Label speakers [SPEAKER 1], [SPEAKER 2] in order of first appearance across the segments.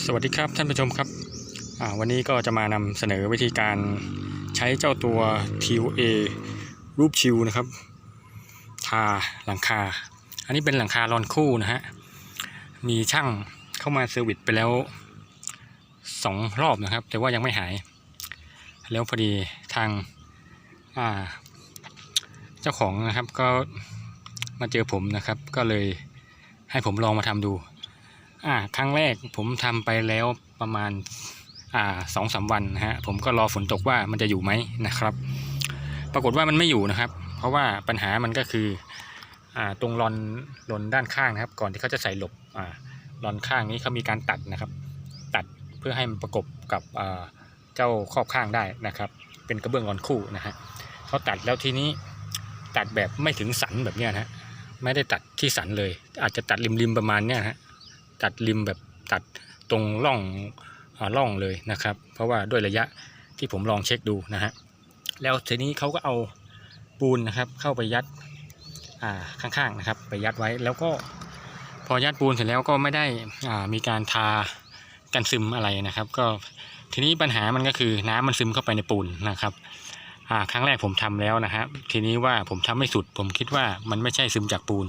[SPEAKER 1] สวัสดีครับท่านผู้ชมครับ วันนี้ก็จะมานำเสนอวิธีการใช้เจ้าตัว TOA รูปชิวนะครับ ทาหลังคา อันนี้เป็นหลังคารอนคู่นะฮะ มีช่างเข้ามาเซอร์วิสไปแล้วสองรอบนะครับ แต่ว่ายังไม่หาย แล้วพอดีทางาเจ้าของนะครับก็มาเจอผมนะครับ ก็เลยให้ผมลองมาทำดู อ่าครั้งแรกผมทำไปแล้วประมาณอ่าสองสามวันนะฮะผมก็รอฝนตกว่ามันจะอยู่ไหมนะครับ ปรากฏว่ามันไม่อยู่นะครับ เพราะว่าปัญหามันก็คืออ่าตรงรอนรอนด้านข้างนะครับ ก่อนที่เขาจะใส่หลบอ่ารอนข้างนี้เขามีการตัดนะครับ ตัดเพื่อให้มันประกบกับอ่าเจ้าครอบข้างได้นะครับ เป็นกระเบื้องรอนคู่นะฮะเขาตัดแล้วทีนี้ตัดแบบไม่ถึงสันแบบเนี้ยนะฮะไม่ได้ตัดที่สันเลย อาจจะตัดริมๆประมาณเนี้ยนะฮะ ตัดริมแบบตัดตรงร่องร่องเลยนะครับ เพราะว่าด้วยระยะที่ผมลองเช็คดูนะฮะแล้วทีนี้เขาก็เอาปูนนะครับ เข้าไปยัดข้างๆนะครับ ไปยัดไว้แล้วก็พอยัดปูนเสร็จแล้วก็ไม่ได้มีการทากันซึมอะไรนะครับ ก็ทีนี้ปัญหามันก็คือน้ำมันซึมเข้าไปในปูนนะครับ อ่าครั้งแรกผมทำแล้วนะฮะทีนี้ว่าผมทำไม่สุด ผมคิดว่ามันไม่ใช่ซึมจากปูน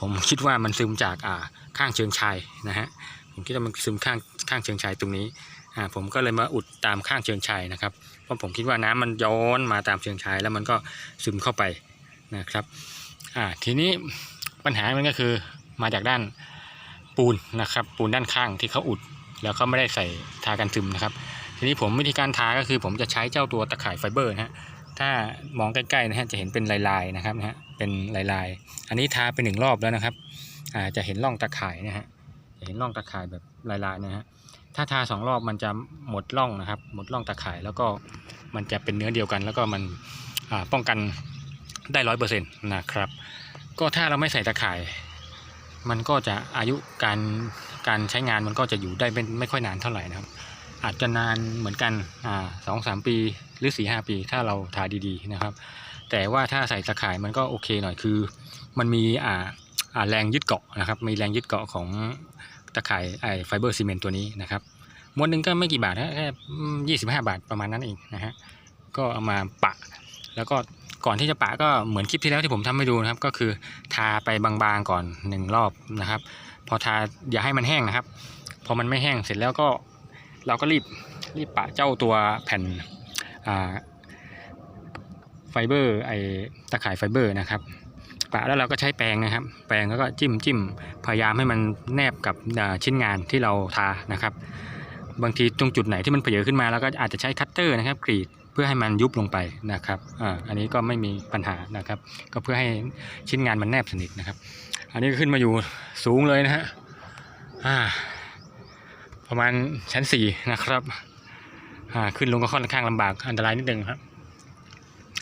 [SPEAKER 1] ผมคิดว่ามันซึมจากอ่าข้างเชิงชายนะฮะผมคิดว่ามันซึมข้างข้างเชิงชายตรงนี้อ่าผมก็เลยมาอุดตามข้างเชิงชายนะครับเพราะผมคิดว่าน้ำมันย้อนมาตามเชิงชายแล้วมันก็ซึมเข้าไปนะครับอ่าทีนี้ปัญหามันก็คือมาจากด้านปูนนะครับ ปูนด้านข้างที่เขาอุดแล้วเขาไม่ได้ใส่ทากันซึมนะครับ ทีนี้ผมวิธีการทาก็คือผมจะใช้เจ้าตัวตะข่ายไฟเบอร์นะฮะ ถ้ามองใกล้ๆนะฮะจะเห็นเป็นลายๆนะครับนะฮะเป็นลายๆ อันนี้ทาไปหนึ่งรอบแล้วนะครับอ่าจะเห็นร่องตะข่ายนะฮะจะเห็นร่องตะข่ายแบบลายๆนะฮะถ้าทาสองรอบมันจะหมดร่องนะครับ หมดร่องตะข่ายแล้วก็มันจะเป็นเนื้อเดียวกัน แล้วก็มันอ่าป้องกันได้ร้อยเปอร์เซ็นต์นะครับ ก็ถ้าเราไม่ใส่ตะข่าย มันก็จะอายุการการใช้งานมันก็จะอยู่ได้ไม่ไม่ค่อยนานเท่าไหร่นะครับ อาจจะนานเหมือนกันอ่าสองสามปีหรือสี่ห้าปีถ้าเราทาดีๆนะครับ แต่ว่าถ้าใส่ตะข่ายมันก็โอเคหน่อยคือ มันมีอ่าอ่าแรงยึดเกาะนะครับ มีแรงยึดเกาะของตะข่ายไอไฟเบอร์ซีเมนต์ตัวนี้นะครับมวนหนึ่งก็ไม่กี่บาทนะแค่ยี่สิบห้าบาทประมาณนั้นเองนะฮะก็เอามาปะ แล้วก็ก่อนที่จะปะก็เหมือนคลิปที่แล้วที่ผมทำให้ดูนะครับ ก็คือทาไปบางๆก่อนหนึ่งรอบนะครับ พอทาอย่าให้มันแห้งนะครับ พอมันไม่แห้งเสร็จแล้วก็ เราก็รีบรีบปะเจ้าตัวแผ่นไฟเบอร์ไอตะข่ายไฟเบอร์นะครับปะแล้วเราก็ใช้แปรงนะครับ แปรงแล้วก็จิ้มจิ้มพยายามให้มันแนบกับชิ้นงานที่เราทานะครับ บางทีตรงจุดไหนที่มันเผยขึ้นมาเราก็อาจจะใช้คัตเตอร์นะครับกรีดเพื่อให้มันยุบลงไปนะครับอ่าอันนี้ก็ไม่มีปัญหานะครับ ก็เพื่อให้ชิ้นงานมันแนบสนิทนะครับ อันนี้ขึ้นมาอยู่สูงเลยนะฮะอ่า ประมาณชั้นสี่นะครับอ่าขึ้นลงก็ค่อนข้างลำบากอันตรายนิดนึงครับ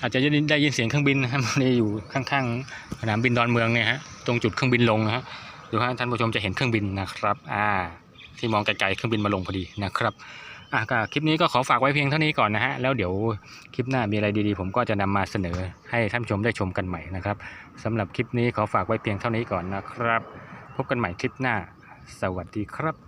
[SPEAKER 1] อาจจะได้ยินเสียงเครื่องบินนะครับนี่อยู่ข้างๆสนามบินดอนเมืองเนี่ยฮะตรงจุดเครื่องบินลงนะฮะดูฮะท่านผู้ชมจะเห็นเครื่องบินนะครับ อ่า ที่มองไกลๆเครื่องบินมาลงพอดีนะครับอะก็คลิปนี้ก็ขอฝากไว้เพียงเท่านี้ก่อนนะฮะ แล้วเดี๋ยวคลิปหน้ามีอะไรดีๆ ผมก็จะนำมาเสนอให้ท่านชมได้ชมกันใหม่นะครับสำหรับคลิปนี้ขอฝากไว้เพียงเท่านี้ก่อนนะครับ พบกันใหม่คลิปหน้า สวัสดีครับ